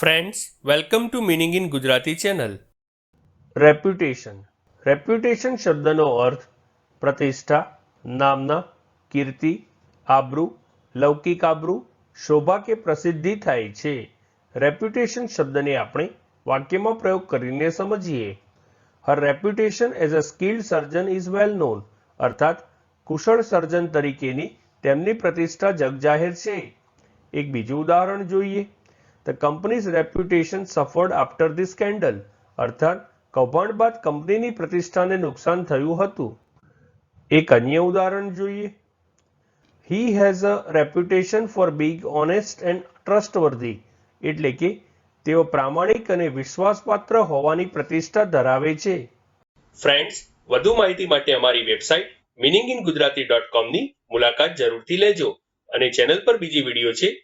Friends welcome to meaning in Gujarati channel reputation reputation શબ્દનો અર્થ પ્રતિષ્ઠા, નામના, કીર્તિ, આબરૂ, લૌકિક આબરૂ, શોભા કે પ્રસિદ્ધિ થાય છે. રેપ્યુટેશન શબ્દને આપણે વાક્યમાં પ્રયોગ કરીને સમજીએ. Her reputation as a skilled surgeon is well known અર્થાત, કુશળ સર્જન તરીકેની તેમની પ્રતિષ્ઠા જગજાહેર છે. એક બીજું ઉદાહરણ જોઈએ. The company's reputation suffered after the scandal અર્થાત કૌભાંડ બાદ કંપનીની પ્રતિષ્ઠાને નુકસાન થયું હતું. એક અન્ય ઉદાહરણ જોઈએ. He has a reputation for being honest and trustworthy એટલે કે તેઓ પ્રામાણિક અને વિશ્વાસપાત્ર હોવાની પ્રતિષ્ઠા ધરાવે છે. ફ્રેન્ડ્સ વધુ માહિતી માટે અમારી website meaning in Gujarati dot કોમની મુલાકાત જરૂરથી લેજો અને ચેનલ પર બીજી વીડિયો છે